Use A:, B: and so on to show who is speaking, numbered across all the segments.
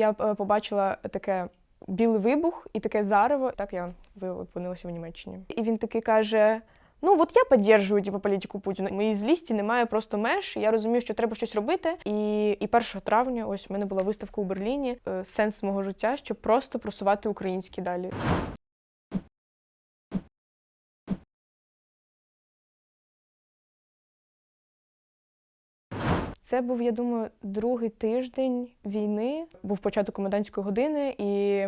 A: Я е, побачила таке білий вибух і таке зарево. Так я опинилася в Німеччині. І він такий каже: Ну, от я підтримую типу, політику Путіна. Моїй злісті немає просто меж. Я розумію, що треба щось робити. І, і 1 травня, ось в мене була виставка у Берліні. Е, Сенс мого життя, щоб просто просувати українські далі. Це був, я думаю, другий тиждень війни. Був початок комендантської години, і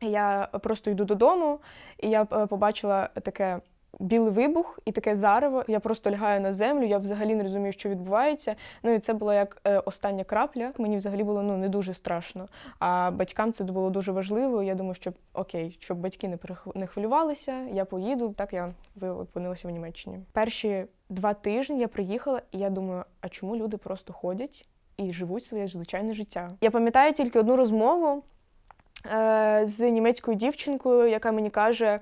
A: я просто йду додому, і я е, побачила таке білий вибух і таке зарево. Я просто лягаю на землю, я взагалі не розумію, що відбувається. Ну і це була як е, остання крапля. Мені взагалі було ну не дуже страшно. А батькам це було дуже важливо. Я думаю, що окей, щоб батьки не не хвилювалися, я поїду. Так я опинилася в Німеччині. Перші два тижні я приїхала, і я думаю, а чому люди просто ходять і живуть своє звичайне життя? Я пам'ятаю тільки одну розмову е, з німецькою дівчинкою, яка мені каже.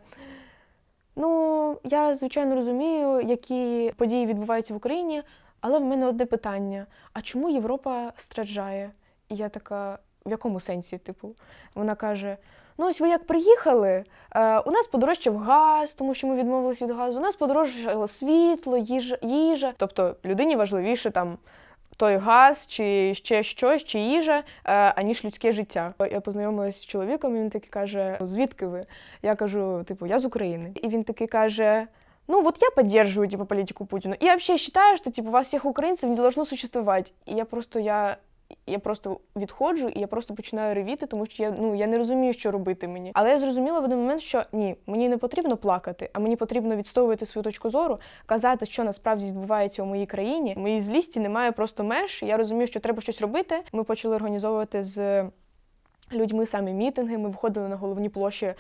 A: Ну, я звичайно розумію, які події відбуваються в Україні, але в мене одне питання: а чому Європа страждає? І я така, в якому сенсі? Типу, вона каже: Ну, ось ви як приїхали, е, у нас подорожчав газ, тому що ми відмовилися від газу. У нас подорожчало світло, їжа, їжа. Тобто людині важливіше там той газ, чи ще щось, чи їжа, е, аніж людське життя. Я познайомилася з чоловіком, і він такий каже: Звідки ви? Я кажу, типу, я з України. І він такий каже. Ну, вот я поддерживаю, типа, политику Путина. И вообще считаю, что, типа, вас всех українців не должно существовать. І я просто, я, я просто відходжу, і я просто починаю ревіти, тому що я, ну, я не розумію, що робити мені. Але я зрозуміла в один момент, що ні, мені не потрібно плакати, а мені потрібно відстоювати свою точку зору, казати, що насправді відбувається у моїй країні. Моїй злісті немає просто меж. Я розумію, що треба щось робити. Ми почали організовувати з людьми самі мітинги. Ми виходили на головні площі е,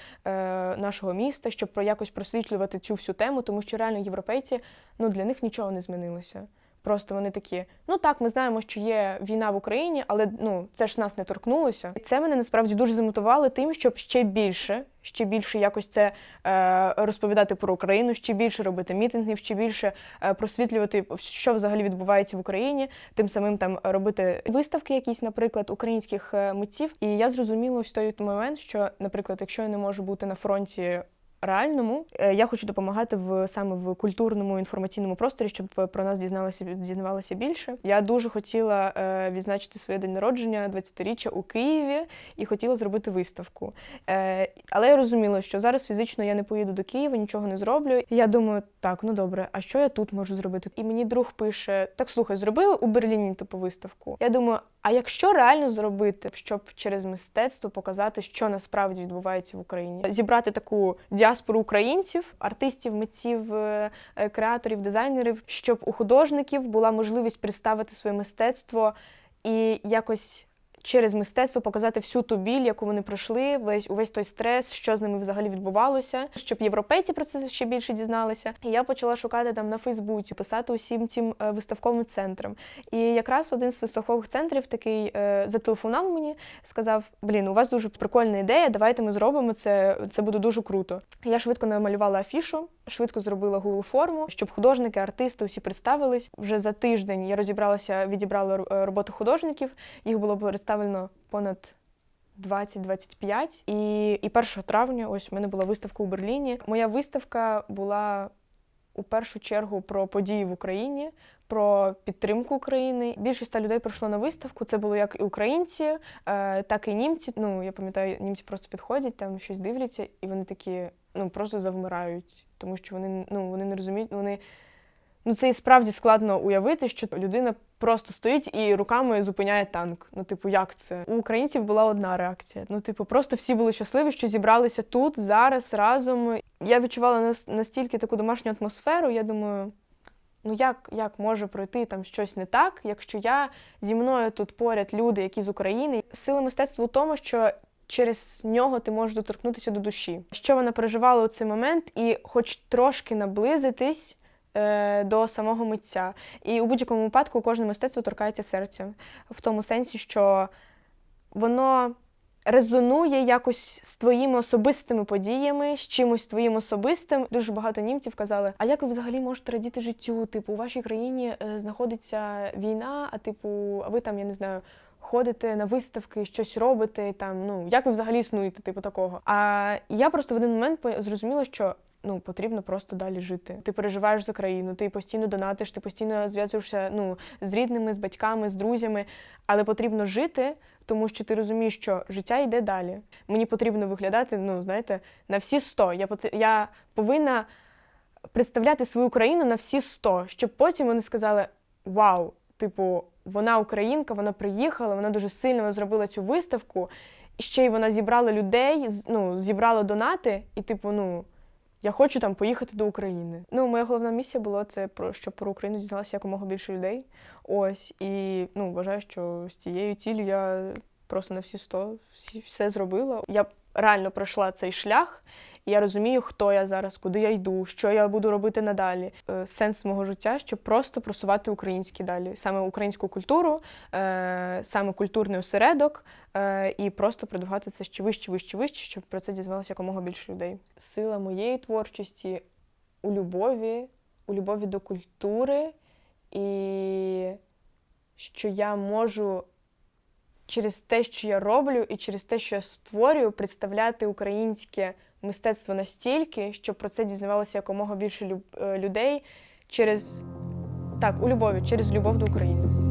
A: нашого міста, щоб про якось просвітлювати цю всю тему, тому що реально європейці ну для них нічого не змінилося. Просто вони такі, ну так, ми знаємо, що є війна в Україні, але ну це ж нас не торкнулося. Це мене насправді дуже замотивувало тим, щоб ще більше, ще більше якось це е, розповідати про Україну, ще більше робити мітингів, ще більше е, просвітлювати, що взагалі відбувається в Україні, тим самим там робити виставки, якісь, наприклад, українських е, митців. І я зрозуміла ось той момент, що, наприклад, якщо я не можу бути на фронті. Реальному Е, я хочу допомагати в саме в культурному інформаційному просторі, щоб про нас дізналися дізнавалося більше. Я дуже хотіла е, відзначити своє день народження 20-річчя у Києві і хотіла зробити виставку. Е, але я розуміла, що зараз фізично я не поїду до Києва, нічого не зроблю. Я думаю, так, ну добре, а що я тут можу зробити? І мені друг пише: так слухай, зроби у Берліні типу виставку. Я думаю, а якщо реально зробити, щоб через мистецтво показати, що насправді відбувається в Україні, зібрати таку діаспору українців, артистів, митців, е, е, креаторів, дизайнерів, щоб у художників була можливість представити своє мистецтво і якось. Через мистецтво показати всю ту біль, яку вони пройшли, весь увесь той стрес, що з ними взагалі відбувалося, щоб європейці про це ще більше дізналися. І я почала шукати там на Фейсбуці, писати усім тим е, виставковим центрам. І якраз один з виставкових центрів такий е, зателефонував мені, сказав: Блін, у вас дуже прикольна ідея, давайте ми зробимо це. Це буде дуже круто. Я швидко намалювала афішу, швидко зробила Google форму, щоб художники, артисти усі представились. Вже за тиждень я розібралася, відібрала е, роботу художників. Їх було представлено понад 20-25. І, і 1 травня, ось в мене була виставка у Берліні. Моя виставка була у першу чергу про події в Україні, про підтримку України. Більшість ста людей прийшло на виставку. Це було як і українці, е, так і німці. Ну я пам'ятаю, німці просто підходять, там щось дивляться, і вони такі ну просто завмирають, тому що вони ну вони не розуміють, вони. Ну, це і справді складно уявити, що людина просто стоїть і руками зупиняє танк. Ну, типу, як це? У українців була одна реакція. Ну, типу, просто всі були щасливі, що зібралися тут, зараз, разом. Я відчувала настільки таку домашню атмосферу. Я думаю, ну як, як може пройти там щось не так, якщо я зі мною тут поряд люди, які з України. Сила мистецтва у тому, що. Через нього ти можеш доторкнутися до душі. Що вона переживала у цей момент, і хоч трошки наблизитись до самого митця. І у будь-якому випадку кожне мистецтво торкається серця. В тому сенсі, що воно резонує якось з твоїми особистими подіями, з чимось твоїм особистим. Дуже багато німців казали: а як ви взагалі можете радіти життю? Типу, у вашій країні е, знаходиться війна, а типу, а ви там, я не знаю. ходите на виставки, щось робите, там, ну, як ви взагалі існуєте, типу такого. А я просто в один момент зрозуміла, що ну, потрібно просто далі жити. Ти переживаєш за країну, ти постійно донатиш, ти постійно зв'язуєшся ну, з рідними, з батьками, з друзями, але потрібно жити. Тому що ти розумієш, що життя йде далі. Мені потрібно виглядати, ну знаєте, на всі 100. Я, я повинна представляти свою країну на всі 100, щоб потім вони сказали: Вау, типу, вона українка, вона приїхала, вона дуже сильно зробила цю виставку. Ще й вона зібрала людей, ну, зібрала донати, і, типу, ну, я хочу там поїхати до України. Ну, моя головна місія була це про щоб про Україну дізналася якомога більше людей. Ось і ну вважаю, що з цією ціллю я просто на всі сто все зробила. Я реально пройшла цей шлях, і я розумію, хто я зараз, куди я йду, що я буду робити надалі. Е, Сенс мого життя, щоб просто просувати українське далі, саме українську культуру, е, саме культурний осередок, е, і просто продвигати це ще вище, вище, вище, щоб про це дізнавалося якомога більше людей. Сила моєї творчості у любові, у любові до культури, і що я можу через те, що я роблю, і через те, що я створюю, представляти українське мистецтво настільки, щоб про це дізнавалося якомога більше е, людей через так, у любові, через любов до України.